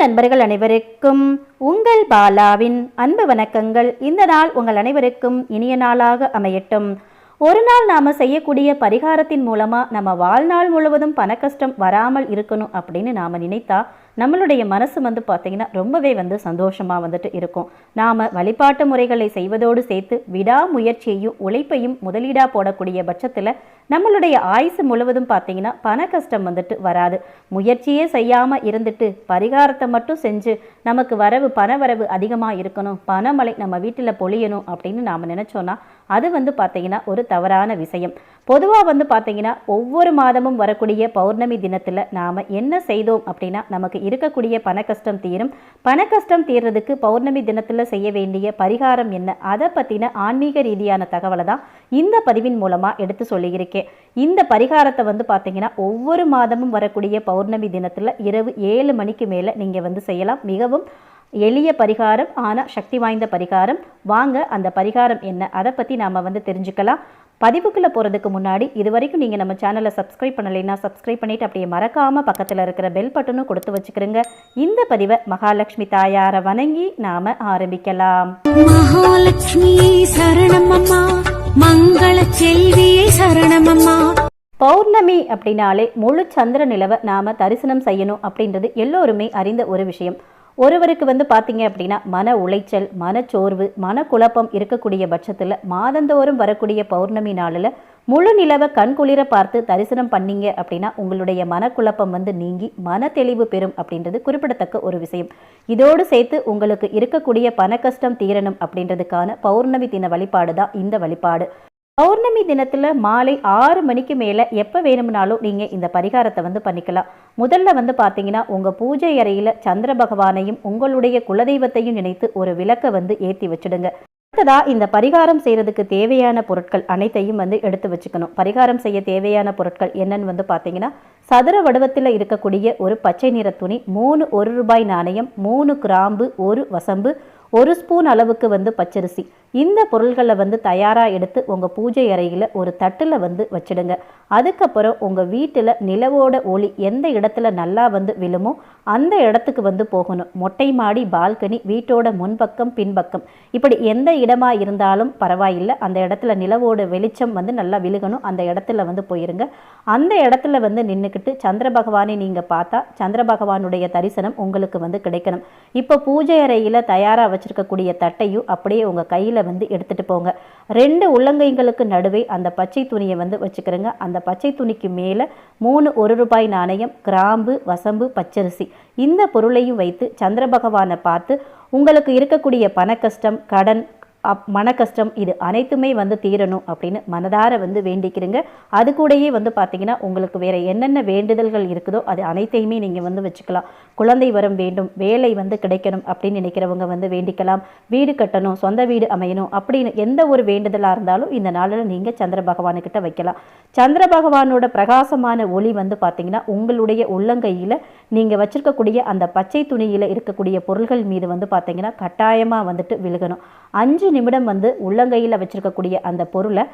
நண்பர்கள் அனைவருக்கும் உங்கள் பாலாவின் அன்பு வணக்கங்கள். இந்த நாள் உங்கள் அனைவருக்கும் இனிய நாளாக அமையட்டும். ஒரு நாள் நாம செய்யக்கூடிய பரிகாரத்தின் மூலமா நம்ம வாழ்நாள் முழுவதும் பண கஷ்டம் வராமல் இருக்கணும் அப்படின்னு நாம நினைத்தா நம்மளுடைய மனசு வந்து பார்த்தீங்கன்னா ரொம்பவே வந்து சந்தோஷமாக வந்துட்டு இருக்கும். நாம் வழிபாட்டு முறைகளை செய்வதோடு சேர்த்து விடாமுயற்சியையும் உழைப்பையும் முதலீடாக போடக்கூடிய பட்சத்தில் நம்மளுடைய ஆயுசு முழுவதும் பார்த்தீங்கன்னா பண கஷ்டம் வந்துட்டு வராது. முயற்சியே செய்யாமல் இருந்துட்டு பரிகாரத்தை மட்டும் செஞ்சு நமக்கு வரவு பண வரவு அதிகமாக இருக்கணும். பணமழை நம்ம வீட்டில் பொழியணும் அப்படின்னு நாம் நினச்சோன்னா அது வந்து பார்த்தீங்கன்னா ஒரு தவறான விஷயம். பொதுவாக வந்து பார்த்தீங்கன்னா ஒவ்வொரு மாதமும் வரக்கூடிய பௌர்ணமி தினத்தில் நாம் என்ன செய்தோம் அப்படின்னா நமக்கு இருக்கக்கூடிய பண கஷ்டம் தீரும். பண கஷ்டம் தீர்றதுக்கு பௌர்ணமி தினத்தில் செய்ய வேண்டிய பரிகாரம் என்ன? அதை பற்றின ஆன்மீக ரீதியான தகவலை தான் இந்த பதிவின் மூலமாக எடுத்து சொல்லியிருக்கேன். இந்த பரிகாரத்தை வந்து பார்த்தீங்கன்னா ஒவ்வொரு மாதமும் வரக்கூடிய பௌர்ணமி தினத்தில் இரவு ஏழு மணிக்கு மேலே நீங்கள் வந்து செய்யலாம். மிகவும் எளிய பரிகாரம் ஆனால் சக்தி வாய்ந்த பரிகாரம். வாங்க அந்த பரிகாரம் என்ன? அதை பற்றி நாம் வந்து தெரிஞ்சுக்கலாம். பதிவுக்குள்ளே போகிறதுக்கு முன்னாடி இது வரைக்கும் நீங்கள் நம்ம சேனலை சப்ஸ்கிரைப் பண்ணலைன்னா சப்ஸ்கிரைப் பண்ணிவிட்டு அப்படியே மறக்காமல் பக்கத்தில் இருக்கிற பெல் பட்டனும் கொடுத்து வச்சுக்கிறோங்க இந்த பதிவை மகாலட்சுமி தாயாரை வணங்கி நாம் ஆரம்பிக்கலாம். மகாலட்சுமி சரணமம்மா மங்கள செல்வியே சரணமம்மா. பௌர்ணமி அப்படின்னாலே முழு சந்திர நிலவை நாம் தரிசனம் செய்யணும் அப்படின்றது எல்லோருமே அறிந்த ஒரு விஷயம். ஒருவருக்கு வந்து பார்த்தீங்க அப்படின்னா மன உளைச்சல் மனச்சோர்வு மனக்குழப்பம் இருக்கக்கூடிய பட்சத்தில் மாதந்தோறும் வரக்கூடிய பௌர்ணமி நாளில் முழு நிலவை கண்குளிர பார்த்து தரிசனம் பண்ணீங்க அப்படின்னா உங்களுடைய மனக்குழப்பம் வந்து நீங்கி மன தெளிவு பெறும் அப்படின்றது குறிப்பிடத்தக்க ஒரு விஷயம். இதோடு சேர்த்து உங்களுக்கு இருக்கக்கூடிய பண கஷ்டம் தீரணும் அப்படின்றதுக்கான பௌர்ணமி தின வழிபாடு தான் இந்த வழிபாடு. பௌர்ணமி தினத்தில் மாலை ஆறு மணிக்கு மேலே எப்போ வேணும்னாலும் நீங்கள் இந்த பரிகாரத்தை வந்து பண்ணிக்கலாம். முதல்ல வந்து பார்த்தீங்கன்னா உங்கள் பூஜை அறையில் சந்திர பகவானையும் உங்களுடைய குலதெய்வத்தையும் நினைத்து ஒரு விளக்கை வந்து ஏற்றி வச்சிடுங்க. அடுத்ததாக இந்த பரிகாரம் செய்கிறதுக்கு தேவையான பொருட்கள் அனைத்தையும் வந்து எடுத்து வச்சுக்கணும். பரிகாரம் செய்ய தேவையான பொருட்கள் என்னன்னு வந்து பார்த்தீங்கன்னா சதுர வடிவத்தில் இருக்கக்கூடிய ஒரு பச்சை நிற துணி மூணு ஒரு ரூபாய் நாணயம் மூணு கிராம்பு ஒரு வசம்பு ஒரு ஸ்பூன் அளவுக்கு வந்து பச்சரிசி. இந்த பொருள்களை வந்து தயாராக எடுத்து உங்கள் பூஜை அறையில் ஒரு தட்டில் வந்து வச்சிடுங்க. அதுக்கப்புறம் உங்கள் வீட்டில் நிலவோட ஒளி எந்த இடத்துல நல்லா வந்து விழுமோ அந்த இடத்துக்கு வந்து போகணும். மொட்டை மாடி பால்கனி வீட்டோட முன்பக்கம் பின்பக்கம். இப்படி எந்த இடமா இருந்தாலும் பரவாயில்லை. அந்த இடத்துல நிலவோட வெளிச்சம் வந்து நல்லா விழுகணும். அந்த இடத்துல வந்து போயிருங்க. அந்த இடத்துல வந்து நின்றுக்கிட்டு சந்திர பகவானை நீங்கள் பார்த்தா சந்திர பகவானுடைய தரிசனம் உங்களுக்கு வந்து கிடைக்கணும். இப்போ பூஜை அறையில் தயாராக வச்சுருக்கக்கூடிய தட்டையும் அப்படியே உங்கள் கையில் வந்து எடுத்துகிட்டு போங்க. ரெண்டு உள்ளங்கைங்களுக்கு நடுவே அந்த பச்சை துணியை வந்து வச்சுக்கிறேங்க. அந்த பச்சை துணிக்கு மேலே மூணு ஒரு ரூபாய் நாணயம் கிராம்பு வசம்பு பச்சரிசி. இந்த பொருளையும் வைத்து சந்திர பகவானை பார்த்து உங்களுக்கு இருக்கக்கூடிய பண கஷ்டம் கடன் அப் மன கஷ்டம் இது அனைத்துமே வந்து தீரணும் அப்படின்னு மனதார வந்து வேண்டிக்கிறீங்க. அது கூடயே வந்து பார்த்தீங்கன்னா உங்களுக்கு வேறு என்னென்ன வேண்டுதல்கள் இருக்குதோ அது அனைத்தையுமே நீங்கள் வந்து வச்சுக்கலாம். குழந்தை வரம் வேண்டும் வேலை வந்து கிடைக்கணும் அப்படின்னு நினைக்கிறவங்க வந்து வேண்டிக்கலாம். வீடு கட்டணும் சொந்த வீடு அமையணும் அப்படின்னு எந்த ஒரு வேண்டுதலாக இருந்தாலும் இந்த நாளில் நீங்கள் சந்திர பகவானுக்கிட்ட வைக்கலாம். சந்திர பகவானோட பிரகாசமான ஒளி வந்து பார்த்தீங்கன்னா உங்களுடைய உள்ளங்கையில் நீங்கள் வச்சுருக்கக்கூடிய அந்த பச்சை துணியில் இருக்கக்கூடிய பொருள்கள் மீது வந்து பார்த்தீங்கன்னா கட்டாயமாக வந்துட்டு விழுகணும். அஞ்சு நிமிடம் வந்து உள்ளங்கையில் வச்சிருக்கக்கூடிய அந்த பொருளை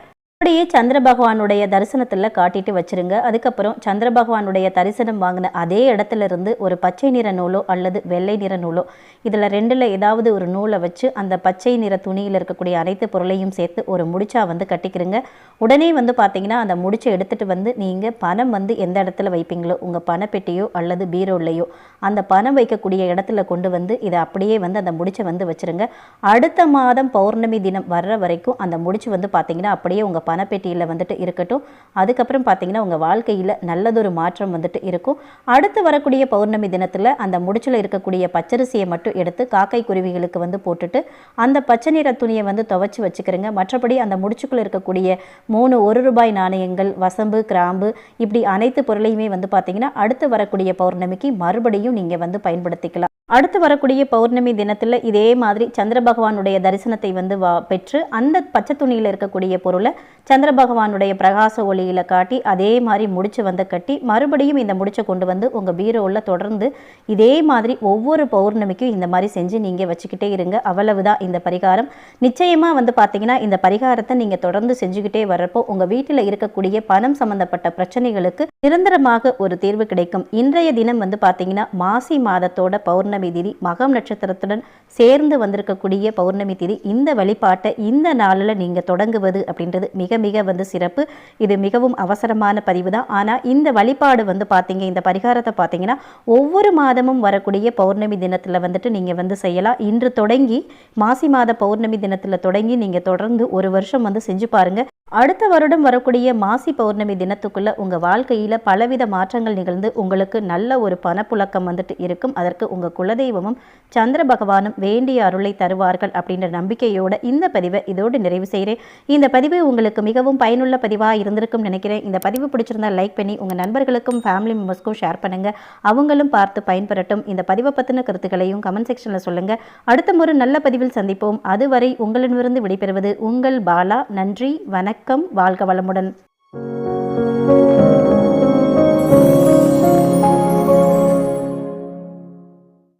அப்படியே சந்திர பகவானுடைய தரிசனத்தில் காட்டிட்டு வச்சிருங்க. அதுக்கப்புறம் சந்திர பகவானுடைய தரிசனம் வாங்கின அதே இடத்துல இருந்து ஒரு பச்சை நிற நூலோ அல்லது வெள்ளை நிற நூலோ இதில் ரெண்டில் ஏதாவது ஒரு நூலை வச்சு அந்த பச்சை நிற துணியில் இருக்கக்கூடிய அனைத்து பொருளையும் சேர்த்து ஒரு முடிச்சா வந்து கட்டிக்கிறங்க உடனே வந்து பார்த்தீங்கன்னா அந்த முடிச்சை எடுத்துகிட்டு வந்து நீங்கள் பணம் வந்து எந்த இடத்துல வைப்பீங்களோ உங்கள் பணப்பெட்டியோ அல்லது பீரோல்லையோ அந்த பணம் வைக்கக்கூடிய இடத்துல கொண்டு வந்து இதை அப்படியே வந்து அந்த முடிச்சை வந்து வச்சுருங்க. அடுத்த மாதம் பௌர்ணமி தினம் வர்ற வரைக்கும் அந்த முடிச்சு வந்து பார்த்தீங்கன்னா அப்படியே உங்கள் பணப்பெட்டியில் வந்துட்டு இருக்கட்டும். அதுக்கப்புறம் பார்த்தீங்கன்னா உங்கள் வாழ்க்கையில் நல்லதொரு மாற்றம் வந்துட்டு இருக்கும். அடுத்து வரக்கூடிய பௌர்ணமி தினத்தில் அந்த முடிச்சில் இருக்கக்கூடிய பச்சரிசியை மட்டும் எடுத்து காக்கை குருவிகளுக்கு வந்து போட்டுட்டு அந்த பச்சை நிற துணியை வந்து துவைச்சி வச்சுக்கிறேங்க. மற்றபடி அந்த முடிச்சுக்குள்ள இருக்கக்கூடிய மூணு ஒரு ரூபாய் நாணயங்கள் வசம்பு கிராம்பு இப்படி அனைத்து பொருளையுமே வந்து பார்த்தீங்கன்னா அடுத்து வரக்கூடிய பௌர்ணமிக்கு மறுபடியும் நீங்கள் வந்து பயன்படுத்திக்கலாம். அடுத்து வரக்கூடிய பௌர்ணமி தினத்தில் இதே மாதிரி சந்திர பகவானுடைய தரிசனத்தை வந்து வா பெற்று அந்த பச்சை துணியில் இருக்கக்கூடிய பொருளை சந்திர பகவானுடைய பிரகாச ஒளியில் காட்டி அதே மாதிரி முடிச்சு வந்து கட்டி மறுபடியும் இந்த முடிச்சை கொண்டு வந்து உங்கள் பீரோவில் தொடர்ந்து இதே மாதிரி ஒவ்வொரு பௌர்ணமிக்கும் இந்த மாதிரி செஞ்சு நீங்கள் வச்சுக்கிட்டே இருங்க. அவ்வளவுதான் இந்த பரிகாரம். நிச்சயமாக வந்து பார்த்தீங்கன்னா இந்த பரிகாரத்தை நீங்கள் தொடர்ந்து செஞ்சுக்கிட்டே வர்றப்போ உங்கள் வீட்டில் இருக்கக்கூடிய பணம் சம்பந்தப்பட்ட பிரச்சனைகளுக்கு நிரந்தரமாக ஒரு தீர்வு கிடைக்கும். இன்றைய தினம் வந்து பார்த்தீங்கன்னா மாசி மாதத்தோட பௌர்ணமி பௌர்ணமி திதி மகம் நட்சத்திரத்துடன் சேர்ந்து வந்திருக்கக்கூடிய பௌர்ணமி திதி இந்த வழிபாட்டை இந்த நாளில் நீங்கள் தொடங்குவது அப்படின்றது மிக மிக வந்து சிறப்பு. இது மிகவும் அவசரமான பதிவு தான் ஆனால் இந்த வழிபாடு வந்து பார்த்தீங்க இந்த பரிகாரத்தை பார்த்தீங்கன்னா ஒவ்வொரு மாதமும் வரக்கூடிய பௌர்ணமி தினத்தில் வந்துட்டு நீங்கள் வந்து செய்யலாம். இன்று தொடங்கி மாசி மாத பௌர்ணமி தினத்தில் தொடங்கி நீங்கள் தொடர்ந்து ஒரு வருஷம் வந்து செஞ்சு பாருங்கள் அடுத்த வருடம் வரக்கூடிய மாசி பௌர்ணமி தினத்துக்குள்ள உங்க வாழ்க்கையில பலவித மாற்றங்கள் நிகழ்ந்து உங்களுக்கு நல்ல ஒரு பணப்புழக்கம் வந்துட்டு இருக்கும். அதற்கு உங்க குலதெய்வமும் சந்திர பகவானும் வேண்டிய அருளை தருவார்கள் அப்படின்ற நம்பிக்கையோட இந்த பதிவை இதோடு நிறைவு செய்கிறேன். இந்த பதிவு உங்களுக்கு மிகவும் பயனுள்ள பதிவாக இருந்திருக்கும் நினைக்கிறேன். இந்த பதிவு பிடிச்சிருந்தா லைக் பண்ணி உங்க நண்பர்களுக்கும் ஃபேமிலி மெம்பர்ஸ்க்கும் ஷேர் பண்ணுங்க. அவங்களும் பார்த்து பயன்பெறட்டும். இந்த பதிவை பற்றின கருத்துக்களையும் கமெண்ட் செக்ஷனில் சொல்லுங்க. அடுத்த ஒரு நல்ல பதிவில் சந்திப்போம். அதுவரை உங்களிடமிருந்து விடைபெறுவது உங்கள் பாலா. நன்றி வணக்கம் வாழ்க வளமுடன்.